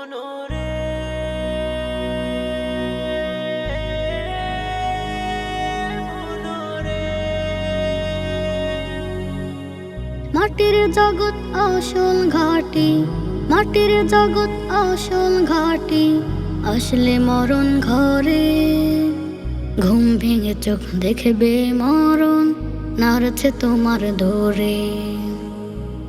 মাটির জগৎ আসল ঘাটি, মাটির জগৎ আসল ঘাটি, আসলে মরণ ঘরে। ঘুম ভেঙে চোখ দেখবে মরণ, নাড়ছে তোমার ধরে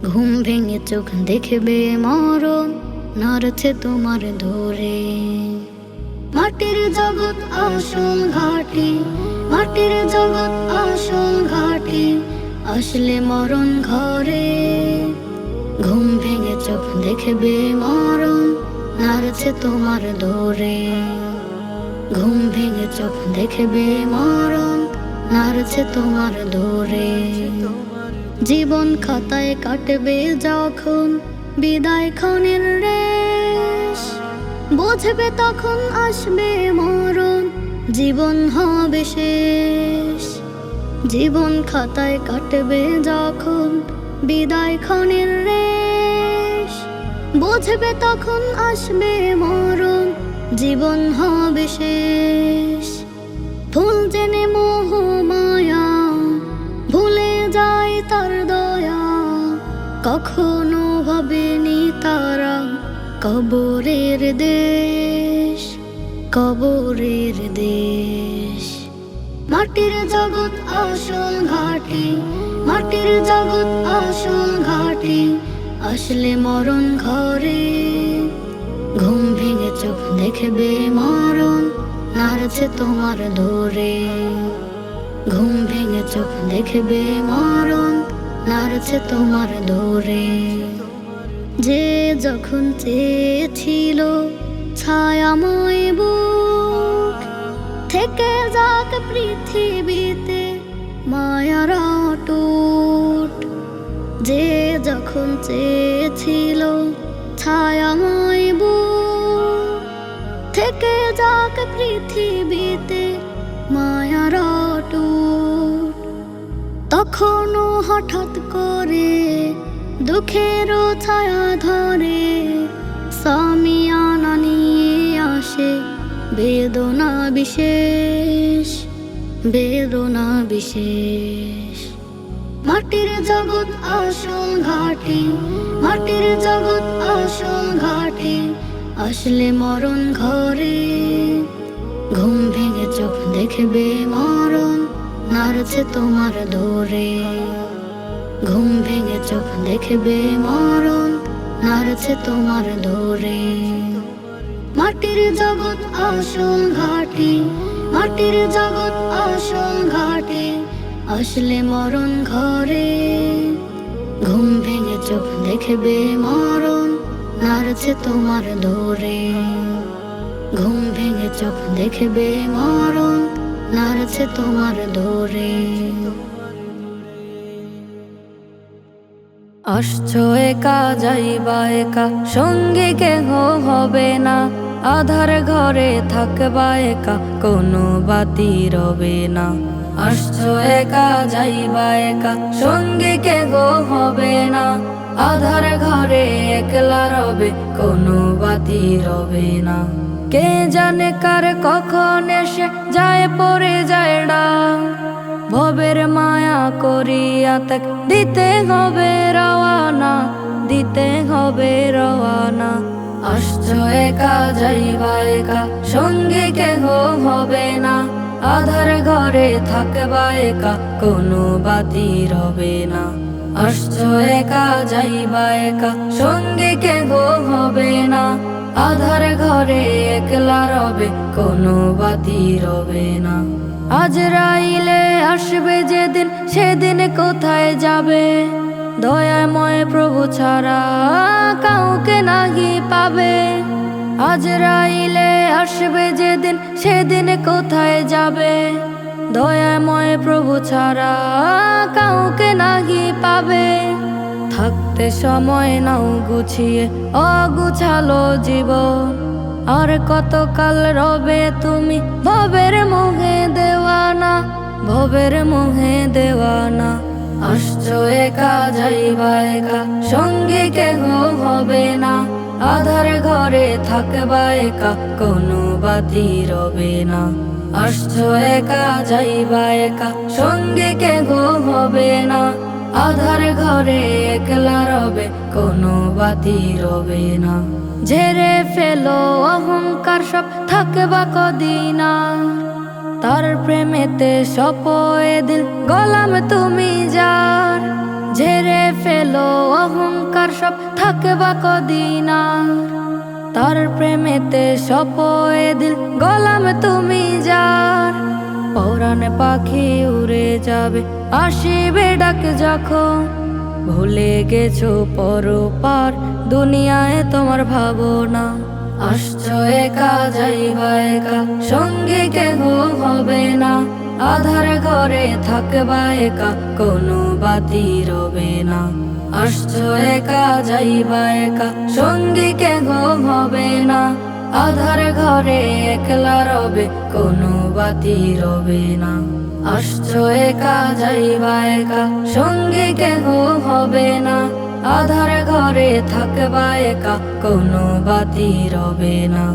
ঘুম ভেঙে চোখ দেখবে মরণ নাড়ছে তোমার ধরে। মাটির জগৎ আসল ঘাটি, মাটির জগৎ আসল ঘাটি, আসলে মরণ ঘরে। ঘুম ভেঙে চোখ দেখবে মরণ নাড়ছে তোমার ধরে। ঘুম ভেঙে চোখ দেখবে মরণ নাড়ছে তোমার ধরে। জীবন খাতায় কাটবে যখন বিদায় ক্ষণের রেশ। বুঝবে তখন আসবে মরণ, জীবন হবে শেষ। জীবন খাতায় কাটবে যখন বিদায় ক্ষণের রেশ। বুঝবে তখন আসবে মরণ, জীবন হবে শেষ। ফুল জেনে মোহ মায়া, ভুলে যায় তার কখনো ভাবেনি তারা কবরের দেশ কবরের দেশ। মাটির জগৎ আসল ঘাটি, মাটির জগৎ আসল ঘাটি, আসলে মরণ ঘরে। ঘুম ভেঙে চোখ দেখবে মরণ, নাড়ছে তোমার ধরে। ঘুম ভেঙে চোখ দেখবে মরণ নাড়ছে তোমার ধরে যে যখন চেয়েছিল ছায়াময় বুক, থেকে যাক পৃথিবীতে মায়ার টুট যে যখন চেয়েছিল ছায়াময় বুক, থেকে যাক পৃথিবীতে মায়ার তখনও হঠাৎ করে দুঃখের ছায়া ধরে সামিয়ানা নিয়ে আসে বেদনা বিশেষ বেদনা বিশেষ। মাটির জগৎ আসল ঘাটি, মাটির জগৎ আসল ঘাটি, আসলে মরণ ঘরে ঘুম ভেঙে চোখ দেখবে মরণ নাড়ছে তোমার ধরে। ঘুম ভেঙে চোখ দেখবে মরণ নাড়ছে তোমার ধরে। মাটির জগৎ আসল ঘাটি, মাটির জগৎ আসল ঘাটি। আসলে মরণ ঘরে। ঘুম ভেঙে চোখ দেখবে মরণ নাড়ছে তোমার ধরে। ঘুম ভেঙে চোখ দেখবে মরণ নাড়ছে তোমার ধরে। আসছো একা, যাইবা একা, সঙ্গে কেহ হবে না। আধার ঘরে থাকবা একা, কোনো বাতি রবে না। আসছো একা, যাইবা একা, সঙ্গে কেহ হবে না। আধার ঘরে একলা রবে, কোনো বাতি রবে না। কে জানে কার কখন এসে যায়, পড়ে যায় ডাক। ভবের মায়া করিয়া তাক দিতে হবে রওয়ানা, দিতে হবে রওয়ানা। আসছো একা, যাইবা একা, সঙ্গে কেহ হবে না। আধার ঘরে থাকবা একা, কোনো বাতি রবে না। আসছো একা, যাইবা একা। সঙ্গে কেহ হবে না। আধার ঘরে একলা রবে, কোনো বাতি রবে না। আজ রাইলে আসবে যেদিন, সেদিন কোথায় যাবে? দয়াময় প্রভু ছাড়া কাউকে নাহি পাবে। আজ রাইলে আসবে যেদিন, সেদিন কোথায় যাবে? দয়াময় প্রভু ছাড়া কাউকে নাহি পাবে। থাকতে সময় নাও গুছিয়ে, অগুছালো জীবন। আর কতকাল রবে তুমি ভবের মোহে দেওয়ানা, ভবের মোহে দেওয়ানা। আসছো একা, যাইবা একা, সঙ্গে কেহ হবে না। আধার ঘরে থাকবা একা, কোনো বাতি রবে না। আসছো একা, যাইবা একা, সঙ্গে কে গো হবে না আধার ঘরে একলা রবে, কোনো বাতি রবে না ঝেড়ে ফেলো, অহংকার সব থাকবা কদিন। তার প্রেমেতে সপয়ে দিল, গলাম তুমি যার ঝেড়ে ফেলো, অহংকার সব থাকবা কদিন। তার প্রেমেতে সপয়ে দিল। গলাম তুমি যার, পরাণ পাখি উড়ে যাবে। আসিবে ডাক যখন, ভুলে গেছো পরপার। দুনিয়ায় তোমার ভাবনা, আসছো একা, যাইবা একা। সঙ্গে কেহ হবে না। আধার ঘরে থাকবা একা, কোনো বাতি রবে না। আসছো একা, যাইবা একা সঙ্গে কেহ হবে না। আধার ঘরে একলা রবে, কোনো বাতি রবে না। আসছো একা, যাইবা একা সঙ্গে কেহ হবে না। আধার ঘরে থাকবা একা, কোনো বাতি রবে না।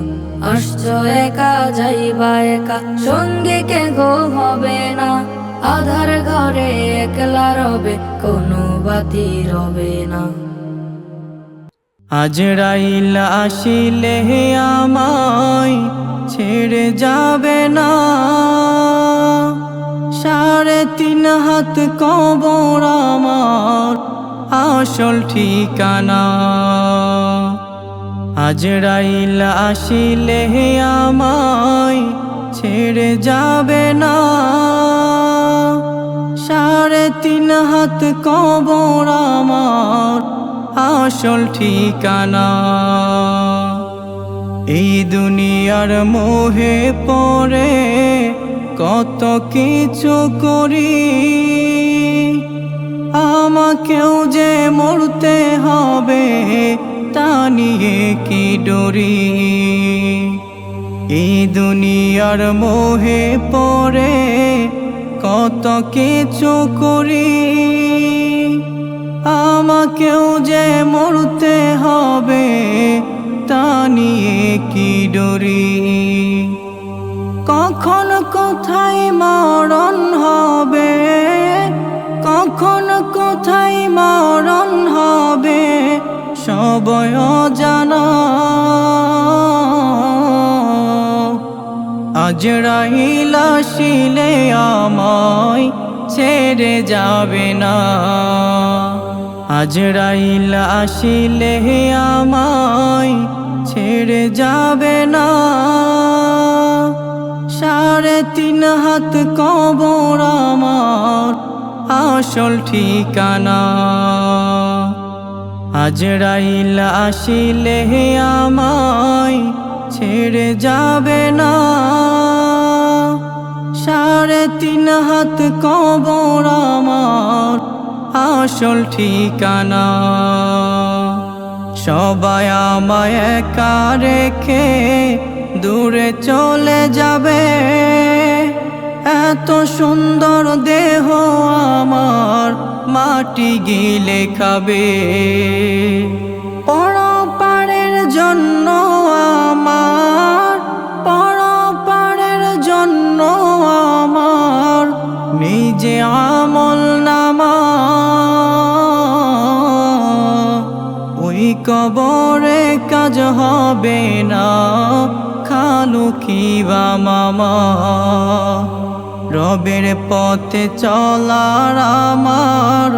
আসছো একা, যাইবা একা। সঙ্গে কেহ হবে না। আধার ঘরে একলা রবে, কোনো বাতি রবে না। আজরাইল আসিলে আমায়, ছেড়ে যাবে না। সাড়ে তিন হাত কবর আমার, আসল ঠিকানা। আজরাইল আসিলে আমায়, ছেড়ে যাবে না। সাড়ে তিন হাত কবর আমার, আসল ঠিকানা। এই দুনিয়ার মোহে পড়ে কত কিছু করি, আমাকেও যে তা নিয়ে কি ডরি? এই দুনিয়ার মোহে পড়ে কত কিছু করি। আমাকেও যে মরতে হবে তা নিয়ে কি ডরি? কখন কোথায় মরণ হবে? কখন কোথায় মরণ হবে? সবয় জানা। আজ রাহিলা শিলে আমায় ছেড়ে যাবে না। আজ রাইলা আসিলে আমায় ছেড়ে যাবে না। সাড়ে তিন হাত কবর আমার আসল ঠিকানা। আজ রাইলা আসিলে আমায়, ছেড়ে যাবে না। সাড়ে তিন হাত কবর আমার, আসল ঠিকানা। সবাই আমায় একা রেখে দূরে চলে যাবে। এত সুন্দর দেহ আমার মাটি গিলে খাবে। পরপারের জন্য আমার, পরপারের জন্য আমার নিজে আমল নামা। ওই কবরে কাজ হবে না, খালু কিবা মামা। রবের পথে চলার আমার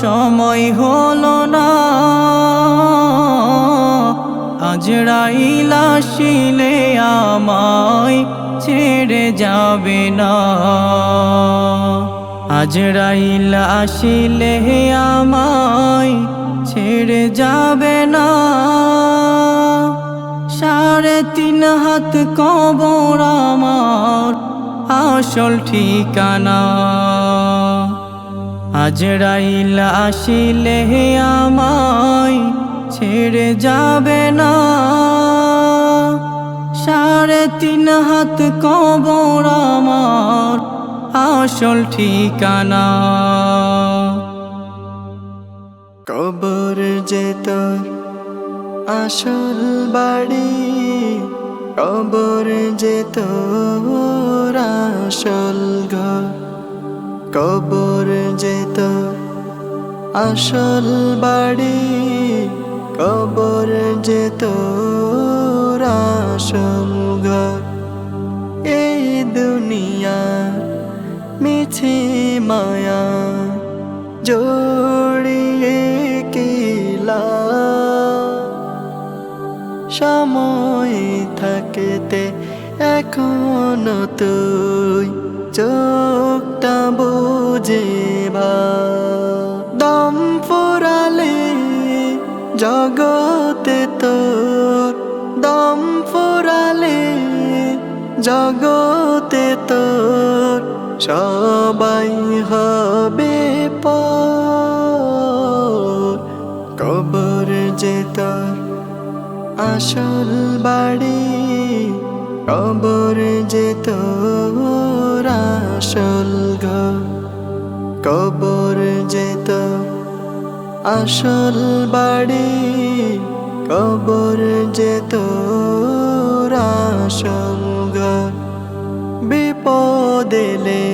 সময় হলো না। আজ রাইলা শিলে আমায় ছেড়ে যাবে না। আজ রাইলা আসিলে আমায় ছেড়ে যাবে না। সাড়ে তিন হাত কবর আমার আসল ঠিকানা। আজ রাইলা আসিলে আমায় ছেড়ে যাবে না। সাড়ে তিন হাত কবর আমার আসল ঠিকানা। কবর যে তোর আসল বাড়ি কবর যে তোর আসল কবর যে তোর আসল বাড়ি, কবর যে তোর আসল এই দুনিয়া মিছে মায়া, জড়িয়ে কিলা। সময় থাকতে এখনও তুই চোখটা বুঝে দম ফুরালে জগতে তোর, দম ফুরালে জগতে তোর, সবাই হবে পর। কবর আসল বাড়ি, কবর যে তোর আসল ঘর, কবর যে আসল বাড়ি, কবর যে তোর আসল বিপদেলে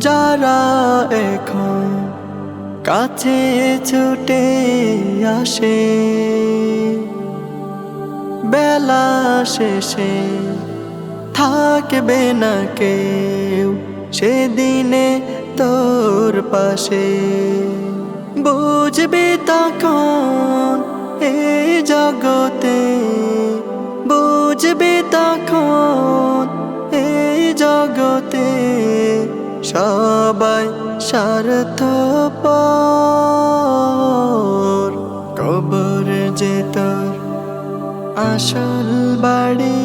যারা এখন কাছে ছুটে আসে। বেলা শেষে থাকবে না কেউ সেদিনে তোর পাশে। বুঝবে তখন এ জগতে, বুঝবি তখন এ জগতে সবাই স্বার্থ আসল বাড়ি,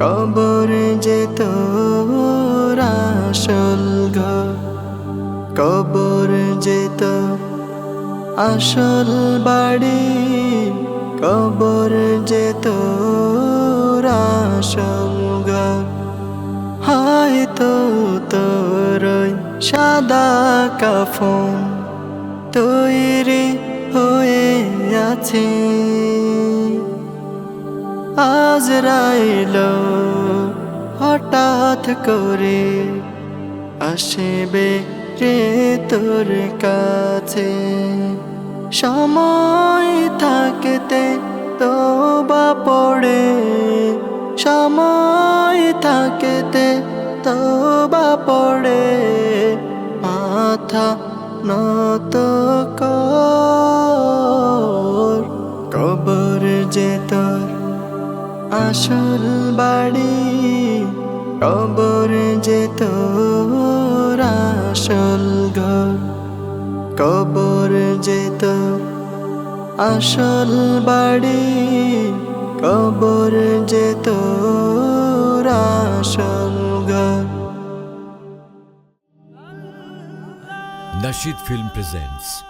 কবর যে তোর আসল ঘর। কবর যে তোর আসল বাড়ি, কবর যে তোর আসল ঘর। হয়তো তোর সাদা কাফন, তৈরি হয়ে আছে। আজ রাইল হঠাৎ করে আসবে রে তোর কাছে। সময় থাকতে তো বা পড়ে, সময় থাকতে তো বা পড়ে, মাথা নত কর। আসল বাড়ি, কবর যে তোর আসল ঘর। কবর যে তোর আসল বাড়ি, কবর যে তোর আসল ঘর। Nashid Film presents